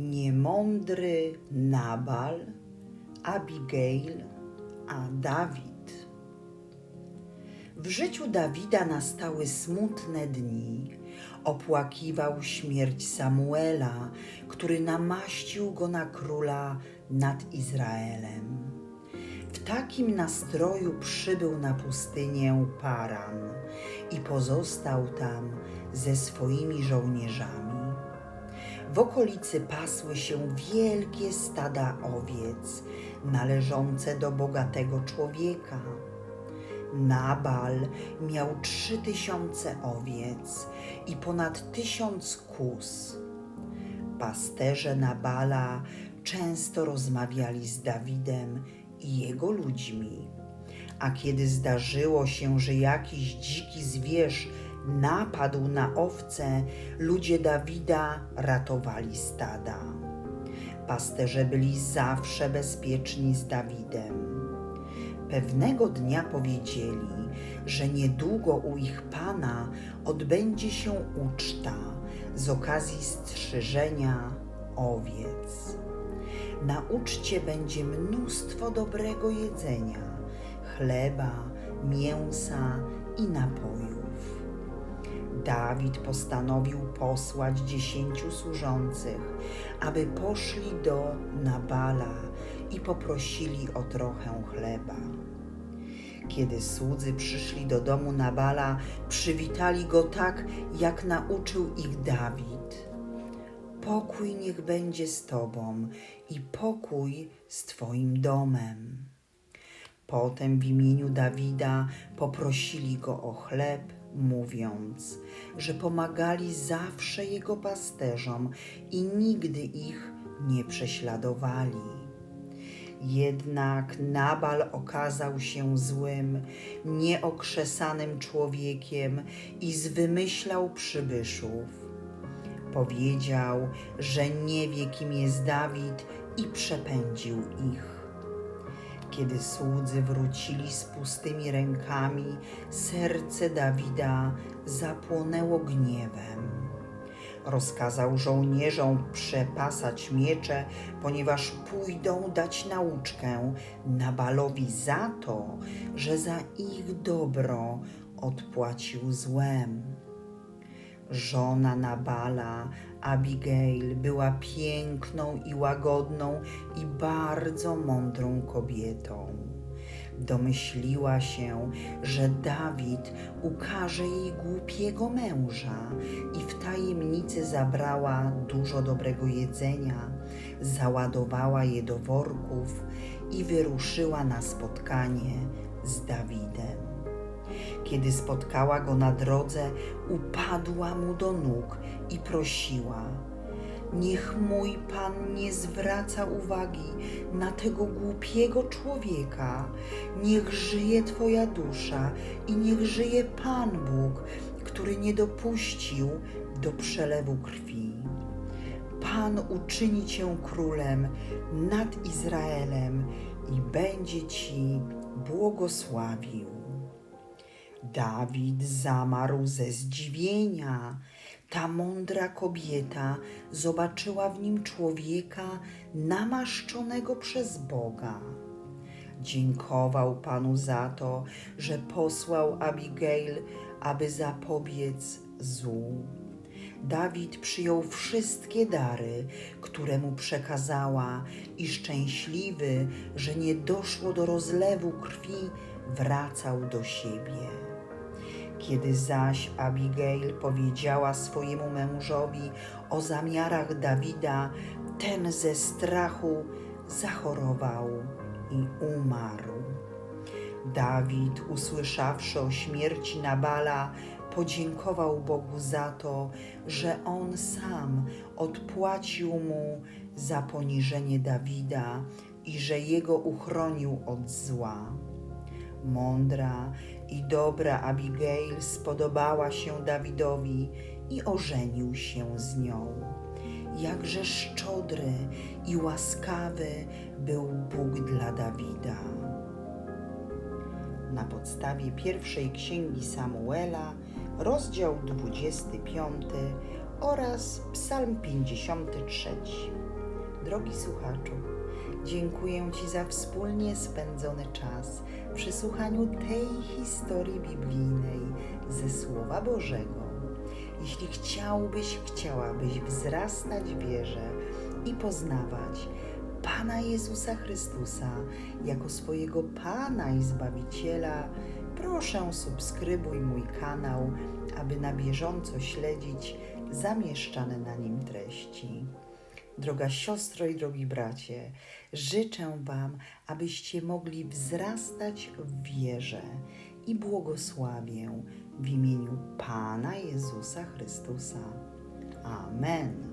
niemądry Nabal, Abigail, a Dawid. W życiu Dawida nastały smutne dni. Opłakiwał śmierć Samuela, który namaścił go na króla nad Izraelem. W takim nastroju przybył na pustynię Paran i pozostał tam ze swoimi żołnierzami. W okolicy pasły się wielkie stada owiec należące do bogatego człowieka. Nabal miał trzy tysiące owiec i ponad tysiąc kus. Pasterze Nabala często rozmawiali z Dawidem i jego ludźmi. A kiedy zdarzyło się, że jakiś dziki zwierz napadł na owce, ludzie Dawida ratowali stada. Pasterze byli zawsze bezpieczni z Dawidem. Pewnego dnia powiedzieli, że niedługo u ich pana odbędzie się uczta z okazji strzyżenia owiec. Na uczcie będzie mnóstwo dobrego jedzenia, chleba, mięsa i napojów. Dawid postanowił posłać dziesięciu służących, aby poszli do Nabala i poprosili o trochę chleba. Kiedy słudzy przyszli do domu Nabala, przywitali go tak, jak nauczył ich Dawid. Pokój niech będzie z tobą i pokój z twoim domem. Potem w imieniu Dawida poprosili go o chleb, mówiąc, że pomagali zawsze jego pasterzom i nigdy ich nie prześladowali. Jednak Nabal okazał się złym, nieokrzesanym człowiekiem i zwymyślał przybyszów. Powiedział, że nie wie, kim jest Dawid i przepędził ich. Kiedy słudzy wrócili z pustymi rękami, serce Dawida zapłonęło gniewem. Rozkazał żołnierzom przepasać miecze, ponieważ pójdą dać nauczkę Nabalowi za to, że za ich dobro odpłacił złem. Żona Nabala, Abigail, była piękną i łagodną i bardzo mądrą kobietą. Domyśliła się, że Dawid ukaże jej głupiego męża i w tajemnicy zabrała dużo dobrego jedzenia, załadowała je do worków i wyruszyła na spotkanie z Dawidem. Kiedy spotkała go na drodze, upadła mu do nóg i prosiła: Niech mój pan nie zwraca uwagi na tego głupiego człowieka. Niech żyje Twoja dusza i niech żyje Pan Bóg, który nie dopuścił do przelewu krwi. Pan uczyni Cię królem nad Izraelem i będzie Ci błogosławił. Dawid zamarł ze zdziwienia. Ta mądra kobieta zobaczyła w nim człowieka namaszczonego przez Boga. Dziękował Panu za to, że posłał Abigail, aby zapobiec złu. Dawid przyjął wszystkie dary, które mu przekazała, i szczęśliwy, że nie doszło do rozlewu krwi, wracał do siebie. Kiedy zaś Abigail powiedziała swojemu mężowi o zamiarach Dawida, ten ze strachu zachorował i umarł. Dawid, usłyszawszy o śmierci Nabala, podziękował Bogu za to, że on sam odpłacił mu za poniżenie Dawida i że jego uchronił od zła. Mądra i dobra Abigail spodobała się Dawidowi i ożenił się z nią. Jakże szczodry i łaskawy był Bóg dla Dawida. Na podstawie pierwszej księgi Samuela, rozdział 25 oraz Psalm 53. Drogi słuchaczu, dziękuję Ci za wspólnie spędzony czas przy słuchaniu tej historii biblijnej ze Słowa Bożego. Jeśli chciałbyś, chciałabyś wzrastać w wierze i poznawać Pana Jezusa Chrystusa jako swojego Pana i Zbawiciela, proszę subskrybuj mój kanał, aby na bieżąco śledzić zamieszczane na nim treści. Droga siostro i drogi bracie, życzę Wam, abyście mogli wzrastać w wierze i błogosławię w imieniu Pana Jezusa Chrystusa. Amen.